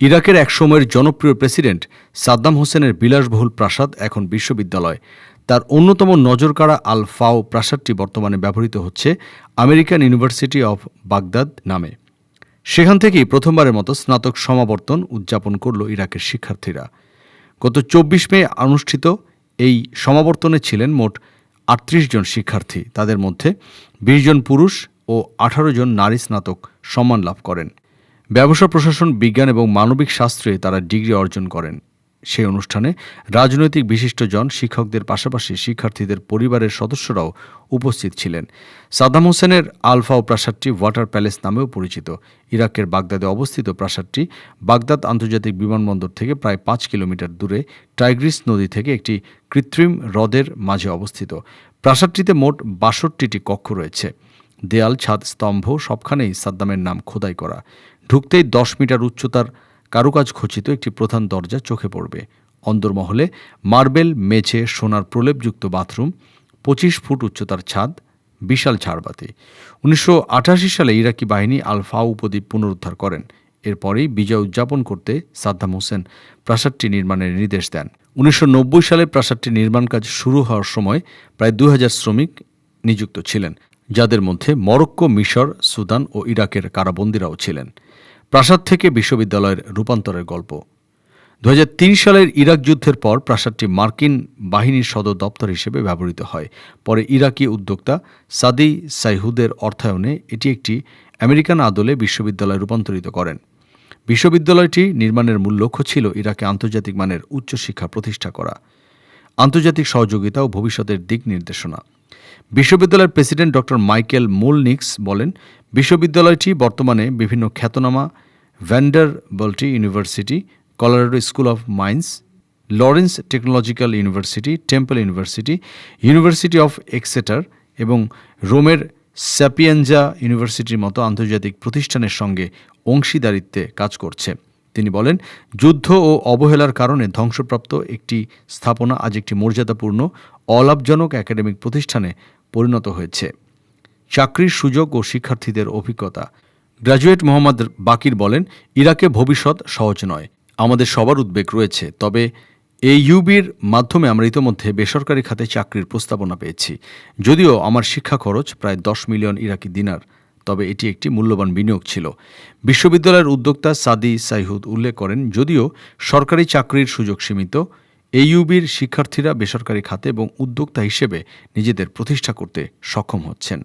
ইরাকের এক সময়ের জনপ্রিয় প্রেসিডেন্ট সাদ্দাম হোসেনের বিলাসবহুল প্রাসাদ এখন বিশ্ববিদ্যালয়। তার অন্যতম নজরকাড়া আল ফাও প্রাসাদটি বর্তমানে ব্যবহৃত হচ্ছে আমেরিকান ইউনিভার্সিটি অফ বাগদাদ নামে। সেখান থেকেই প্রথমবারের মতো স্নাতক সমাবর্তন উদযাপন করল ইরাকের শিক্ষার্থীরা। গত চব্বিশ মে অনুষ্ঠিত এই সমাবর্তনে ছিলেন মোট আটত্রিশ জন শিক্ষার্থী। তাদের মধ্যে বিশ জন পুরুষ ও আঠারো জন নারী স্নাতক সম্মান লাভ করেন। ব্যবসা, প্রশাসন, বিজ্ঞান এবং মানবিক শাস্ত্রে তারা ডিগ্রি অর্জন করেন। সেই অনুষ্ঠানে রাজনৈতিক বিশিষ্টজন, শিক্ষকদের পাশাপাশি শিক্ষার্থীদের পরিবারের সদস্যরাও উপস্থিত ছিলেন। সাদ্দাম হোসেনের আলফাও প্রাসাদটি ওয়াটার প্যালেস নামেও পরিচিত। ইরাকের বাগদাদে অবস্থিত প্রাসাদটি বাগদাদ আন্তর্জাতিক বিমানবন্দর থেকে প্রায় পাঁচ কিলোমিটার দূরে টাইগ্রিস নদী থেকে একটি কৃত্রিম হ্রদের মাঝে অবস্থিত। প্রাসাদটিতে মোট বাষট্টিটি কক্ষ রয়েছে। দেয়াল, ছাদ, স্তম্ভ, সবখানেই সাদ্দামের নাম খোদাই করা। ঢুকতেই দশ মিটার উচ্চতার কারুকাজ খচিত একটি প্রধান দরজা চোখে পড়বে। অন্দরমহলে মার্বেল, মেঝে, সোনার প্রলেপযুক্ত বাথরুম, পঁচিশ ফুট উচ্চতার ছাদ, বিশাল ঝাড়বাতি। উনিশশো সালে ইরাকি বাহিনী আলফা উপদ্বীপ পুনরুদ্ধার করেন। এরপরেই বিজয় উদযাপন করতে সাদ্দাম হোসেন প্রাসাদটি নির্মাণের নির্দেশ দেন। উনিশশো নব্বই সালে প্রাসাদটি নির্মাণ কাজ শুরু হওয়ার সময় প্রায় দুই হাজার শ্রমিক নিযুক্ত ছিলেন। যাদের মধ্যে মরক্কো মিশর, সুদান ও ইরাকের কারাবন্দীরাও ছিলেন। প্রাসাদ থেকে বিশ্ববিদ্যালয়ের রূপান্তরের গল্প। দু হাজার তিন সালের ইরাক যুদ্ধের পর প্রাসাদটি মার্কিন বাহিনীর সদর দপ্তর হিসেবে ব্যবহৃত হয়। পরে ইরাকি উদ্যোক্তা সাদি সাইহুদের অর্থায়নে এটি একটি আমেরিকান আদলে বিশ্ববিদ্যালয়ে রূপান্তরিত করেন। বিশ্ববিদ্যালয়টি নির্মাণের মূল লক্ষ্য ছিল ইরাকে আন্তর্জাতিক মানের উচ্চশিক্ষা প্রতিষ্ঠা করা। আন্তর্জাতিক সহযোগিতা ও ভবিষ্যতের দিক নির্দেশনা। বিশ্ববিদ্যালয়ের প্রেসিডেন্ট ডক্টর মাইকেল মুলনিক্স বলেন, বিশ্ববিদ্যালয়টি বর্তমানে বিভিন্ন খ্যাতনামা, Vanderbilt university, Colorado school of Mines, Lawrence technological university, Temple university university of Exeter এবং রোমের স্যাপিয়েঞ্জা ইউনিভার্সিটির মতো আন্তর্জাতিক প্রতিষ্ঠানের সঙ্গে অংশীদারিত্বে কাজ করছে। তিনি বলেন, যুদ্ধ ও অবহেলার কারণে ধ্বংসপ্রাপ্ত একটি স্থাপনা আজ একটি মর্যাদাপূর্ণ, অলাভজনক একাডেমিক প্রতিষ্ঠানে পরিণত হয়েছে। চাকরির সুযোগ ও শিক্ষার্থীদের অভিজ্ঞতা। গ্র্যাজুয়েট মোহাম্মদ বাকির বলেন, ইরাকে ভবিষ্যৎ সহজ নয়, আমাদের সবার উদ্বেগ রয়েছে, তবে এই ইউবির মাধ্যমে আমরা ইতোমধ্যে বেসরকারি খাতে চাকরির প্রস্তাবনা পেয়েছি। যদিও আমার শিক্ষা খরচ প্রায় দশ মিলিয়ন ইরাকি দিনার, তবে এটি একটি মূল্যবান বিনিয়োগ ছিল। বিশ্ববিদ্যালয়ের উদ্যোক্তা সাদি সাইহুদ উল্লেখ করেন, যদিও সরকারি চাকরির সুযোগ সীমিত এইউবির শিক্ষার্থীরা বেসরকারি খাতে এবং উদ্যোক্তা হিসেবে নিজেদের প্রতিষ্ঠা করতে সক্ষম হচ্ছেন।